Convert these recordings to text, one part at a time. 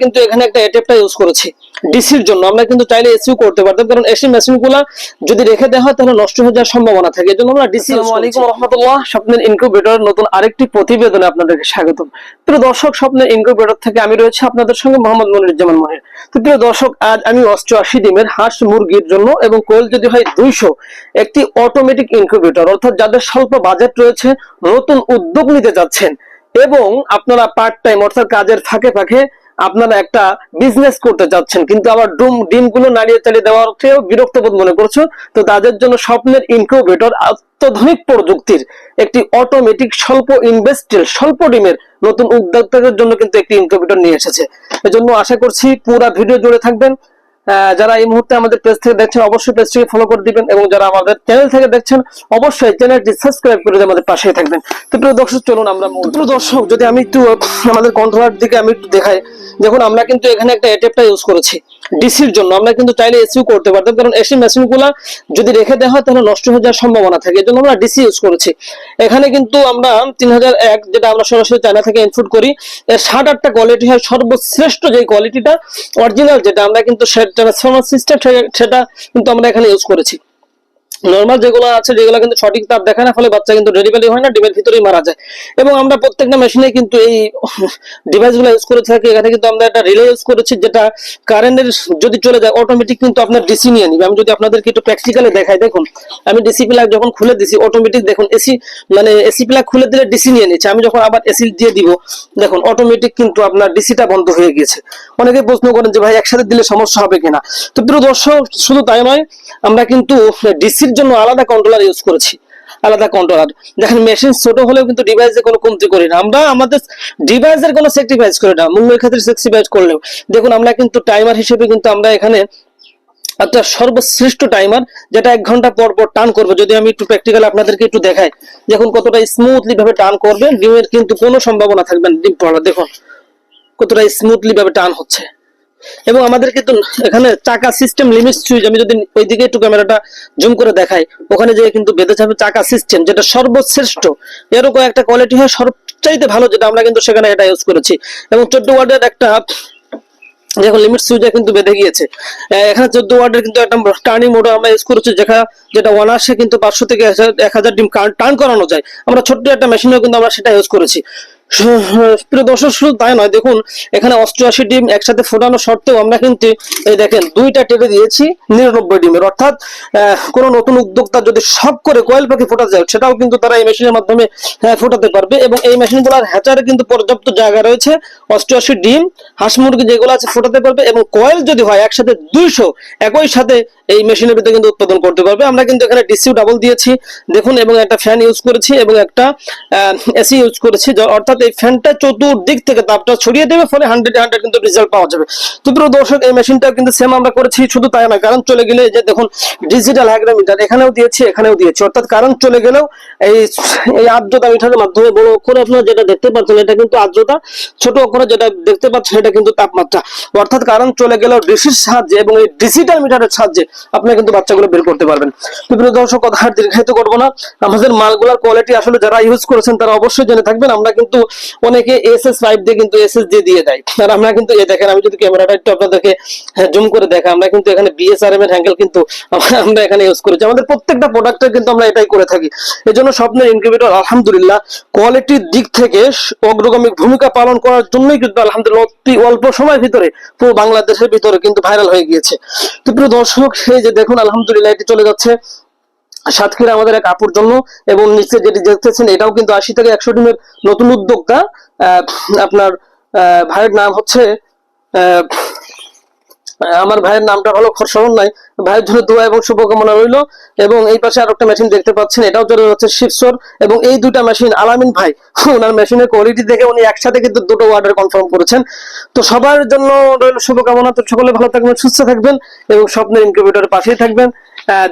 কিন্তু এখানে একটা এটেপটা ইউজ করেছি ডিসির জন্য। আমরা কিন্তু চাইলে এসিও করতে পারতাম, কারণ এসি মেশিনগুলো যদি রেখে দেওয়া হয়, তাহলে নষ্ট হয়ে যাওয়ার সম্ভাবনা থাকে। এজন্য আমরা ডিসি আসসালামু আলাইকুম রহমতুল্লাহ। স্বপ্নের ইনকিউবেটর নতুন আরেকটি প্রতিবেদনে আপনাদেরকে স্বাগতম। প্রিয় দর্শক, স্বপ্নের ইনকিউবেটর থেকে আমি রয়েছে আপনাদের সঙ্গে মোহাম্মদ মনিরুজ্জামান মনির। তো প্রিয় দর্শক, আজ আমি অষ্টআশি ডিমের হাঁস মুরগির জন্য এবং কোয়েল যদি হয় দুইশো, একটি অটোমেটিক ইনকিউবেটর অর্থাৎ যাদের স্বল্প বাজেট রয়েছে, নতুন উদ্যোগ নিতে যাচ্ছেন। এবং আপনারা পার্ট টাইম অর্থাৎ কাজের ফাঁকে ফাঁকে আপনারা একটা বিজনেস করতে চাচ্ছেন কিন্তু আবার ডুম, ডিমগুলো নাড়িয়ে চালিয়ে দেওয়ার চেয়েও বিরক্ত বোধ মনে করছ? তো তাদের জন্য স্বপ্নের ইনকিউবেটর অত্যাধুনিক প্রযুক্তির একটি অটোমেটিক স্বল্প ইনভেস্টের স্বল্প ডিমের নতুন উদ্যোক্তাদের জন্য কিন্তু একটি ইনকিউবেটর নিয়ে এসেছে। এজন্য আশা করছি পুরা ভিডিও জুড়ে থাকবেন। যারা এই মুহূর্তে আমাদের পেজ থেকে দেখছেন অবশ্যই পেজটিকে ফলো করে দিবেন এবং যারা আমাদের চ্যানেল থেকে দেখছেন অবশ্যই চ্যানেলটি সাবস্ক্রাইব করে আমাদের পাশে থাকবেন। তো প্রিয় দর্শক চলুন আমরা প্রিয় দর্শক যদি আমি একটু আমাদের কন্ট্রোলার দিকে আমি একটু দেখাই। দেখুন আমরা কিন্তু এখানে একটা অ্যাডাপ্টার ইউজ করেছি। ডিসির জন্য। আমরা কিন্তু চাইলে এসিও করতে পারতাম, কারণ এসি মেশিনগুলো যদি রেখে দেওয়া হয় তাহলে নষ্ট হয়ে যাওয়ার সম্ভাবনা থাকে। এজন্য আমরা ডিসি ইউজ করেছি। এখানে কিন্তু আমরা তিন হাজার এক, যেটা আমরা সরাসরি চায়না থেকে ইনপুট করি ষাট আটটা কোয়ালিটি হয়। সর্বশ্রেষ্ঠ যে কোয়ালিটিটা অরিজিনাল যেটা, আমরা কিন্তু ট্রান্সফরমার সিস্টেম সেটা কিন্তু আমরা এখানে ইউজ করেছি। নর্মাল যেগুলো আছে, যেগুলো কিন্তু সঠিক তাপ দেখায় না, ফলে বাচ্চা কিন্তু ডেলিভারি হয় না, ডিমের ভিতরেই মারা যায়। এবং আমরা প্রত্যেকটা মেশিনে কিন্তু এই ডিভাইসগুলো ইউজ করে থাকি। এখানে কিন্তু আমরা একটা রিলে ইউজ করেছি, যেটা কারেন্টের যদি চলে যায় অটোমেটিক কিন্তু আপনার ডিসি নিয়ে নিবে। আমি যদি আপনাদেরকে একটু প্র্যাকটিক্যালি দেখাই, দেখুন, আমি ডিসি প্লাগ যখন খুলে দিছি অটোমেটিক দেখুন এসি মানে এসি প্লাগ খুলে দিলে ডিসি নিয়ে নিচ্ছে। আমি যখন আবার এসি দিয়ে দিব, দেখুন অটোমেটিক কিন্তু আপনার ডিসিটা বন্ধ হয়ে গিয়েছে। অনেকে প্রশ্ন করেন যে, ভাই, একসাথে দিলে সমস্যা হবে কিনা? তো প্রিয় দর্শক, শুধু তাই নয়, আমরা কিন্তু ডিসির জন্য আলাদা কন্ট্রোলার ইউজ করেছি। আলাদা কন্ট্রোলার দেখেন মেশিন ছোট হলেও কিন্তু ডিভাইসে কোনো কমতি করি না। আমরা আমাদের ডিভাইসের কোনো স্যাক্রিফাইস করি না। মূল্যের ক্ষেত্রে স্যাক্রিফাইস করলেও। দেখুন, আমরা কিন্তু টাইমার হিসেবে কিন্তু আমরা এখানে একটা সর্বশ্রেষ্ঠ টাইমার যেটা এক ঘণ্টা পর পর টান করবে। যদি আমি একটু প্র্যাকটিক্যাল আপনাদেরকে একটু দেখাই। দেখুন, কতটা স্মুথলি ভাবে টান করবে ডিমের কিন্তু কোনো সম্ভাবনা থাকবে না। ডিম পড়া দেখুন, কতটা স্মুথলি ভাবে টান হচ্ছে। এবং আমাদের কিন্তু এখানে চাকা সিস্টেম লিমিট সুইচ আমি যদি ওইদিকে একটু ক্যামেরাটা জুম করে দেখাই, ওখানে যে কিন্তু বেঁধে যাবে চাকা সিস্টেম যেটা সর্বশ্রেষ্ঠ। এরকম একটা কোয়ালিটি হয়, সবচাইতে ভালো যেটা আমরা কিন্তু সেখানে এটা ইউজ করেছি। এবং চোদ্দ ওয়ার্ডের একটা দেখুন লিমিট সুইচে কিন্তু বেঁধে গিয়েছে। এখানে চোদ্দ ওয়ার্ডের কিন্তু একটা টার্নিং মোটর আমরা ইউজ করেছি যেটা যেটা ওয়ান আসে কিন্তু পাঁচশো থেকে এক হাজার ডিম টার্ন করানো যায়। আমরা ছোট্ট একটা মেশিনেও কিন্তু আমরা সেটা ইউজ করেছি। প্রিয় দর্শক শুধু তাই নয় দেখুন এখানে অষ্টআশি ডিম একসাথে ফোটানো সত্ত্বেও আমরা কিন্তু এই দেখেন দুইটা টেপে দিয়েছি নিরানব্বই ডিমের। অর্থাৎ কোনো নতুন উদ্যোক্তা যদি শখ করে কয়েল পাখি ফোটাতে যায় সেটাও কিন্তু তারা এই মেশিনের মাধ্যমে আহ, ফোটাতে পারবে এবং এই মেশিনগুলোর হ্যাচারে কিন্তু পর্যাপ্ত জায়গা রয়েছে। অষ্টআশি ডিম হাঁস মুরগি যেগুলো আছে ফোটাতে পারবে এবং কয়েল যদি হয় একসাথে দুইশো একই সাথে এই মেশিনের ভিতরে কিন্তু উৎপাদন করতে পারবে। আমরা কিন্তু এখানে ডিসিউ ডাবল দিয়েছি দেখুন এবং একটা ফ্যান ইউজ করেছি এবং একটা এসি ইউজ করেছি যা- অর্থাৎ এই ফ্যানটা চতুর্দিক থেকে তাপটা ছড়িয়ে দেবে, ফলে হান্ড্রেড হান্ড্রেড কিন্তু রেজাল্ট পাওয়া যাবে। তো প্রিয় দর্শক, এই মেশিনটা কিন্তু সেম আমরা করেছি, শুধু তাই না কারণ চলে গেলে যে দেখুন ডিজিটাল হাইগ্রামিটার এখানেও দিয়েছি এখানেও দিয়েছি। অর্থাৎ কারণ চলে গেলেও এই আর্দ্রতা মিটারের মাধ্যমে বড় অক্ষরে আপনারা যেটা দেখতে পাচ্ছেন, এটা কিন্তু আর্দ্রতা, ছোট অক্ষরে যেটা দেখতে পাচ্ছেন এটা কিন্তু তাপমাত্রা। অর্থাৎ কারণ চলে গেলেও ডিসির সাহায্যে এবং এই ডিজিটাল মিটারের সাহায্যে আপনি কিন্তু বাচ্চাগুলো বের করতে পারবেন। তো প্রিয় দর্শক, কথা দীর্ঘায়িত করব না। আমাদের মালগুলার কোয়ালিটি আসলে যারা ইউজ করেছেন, তারা অবশ্যই জেনে থাকবেন। আমরা কিন্তু অনেকে এস এস ফাইভ দিয়ে কিন্তু এস এস দিয়ে দিয়ে দেয়। আর আমরা কিন্তু এ দেখেন, আমি যদি ক্যামেরাটা একটু আপনাদেরকে জুম করে দেখা আমরা কিন্তু এখানে বিএসআরএম এর হ্যাঙ্গেল কিন্তু আমরা- এখানে ইউজ করেছি। আমাদের প্রত্যেকটা প্রোডাক্টে কিন্তু আমরা এটাই করে থাকি। এই জন্য স্বপ্নের ইনকিউবেটর আলহামদুলিল্লাহ কোয়ালিটির দিক থেকে অগ্রগামী ভূমিকা পালন করার জন্যই কিন্তু আলহামদুলিল্লাহ অতি অল্প সময়ের ভিতরে পুরো বাংলাদেশের ভিতরে কিন্তু ভাইরাল হয়ে গিয়েছে। তো প্রিয় দর্শক, এই যে দেখুন, আলহামদুলিল্লাহ, এটি চলে যাচ্ছে সাতক্ষীরা আমাদের এক আপুর জন্য এবং নিচে যেটি দেখতেছেন, এটাও কিন্তু আশি থেকে একশো ডিমের নতুন উদ্যোক্তা। আপনার ভাইয়ের নাম হচ্ছে আমার ভাইয়ের নামটা ভালো স্মরণ নাই ভাইয়ের জন্য দোয়া এবং শুভকামনা রইল এবং এই পাশে আর একটা মেশিন দেখতে পাচ্ছেন, এটাও চলে যাচ্ছে শিবসর এবং এই দুটা মেশিন আলামিন ভাই, ওনার মেশিনের কোয়ালিটি দেখে উনি একসাথে কিন্তু দুটো অর্ডার কনফার্ম করেছেন। তো সবার জন্য রইল শুভকামনা, তো সকলে ভালো থাকবেন, সুস্থ থাকবেন এবং স্বপ্নের ইনকিউবেটরের পাশেই থাকবেন।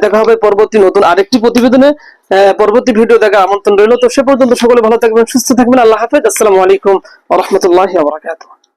দেখা হবে পরবর্তী নতুন আরেকটি প্রতিবেদনে। পরবর্তী ভিডিও দেখা আমন্ত্রণ রইল। তো সে পর্যন্ত সকলে ভালো থাকবেন, সুস্থ থাকবেন। আল্লাহ হাফেজ। আসসালামু আলাইকুম রহমতুল্লাহ বারাকাতুহ।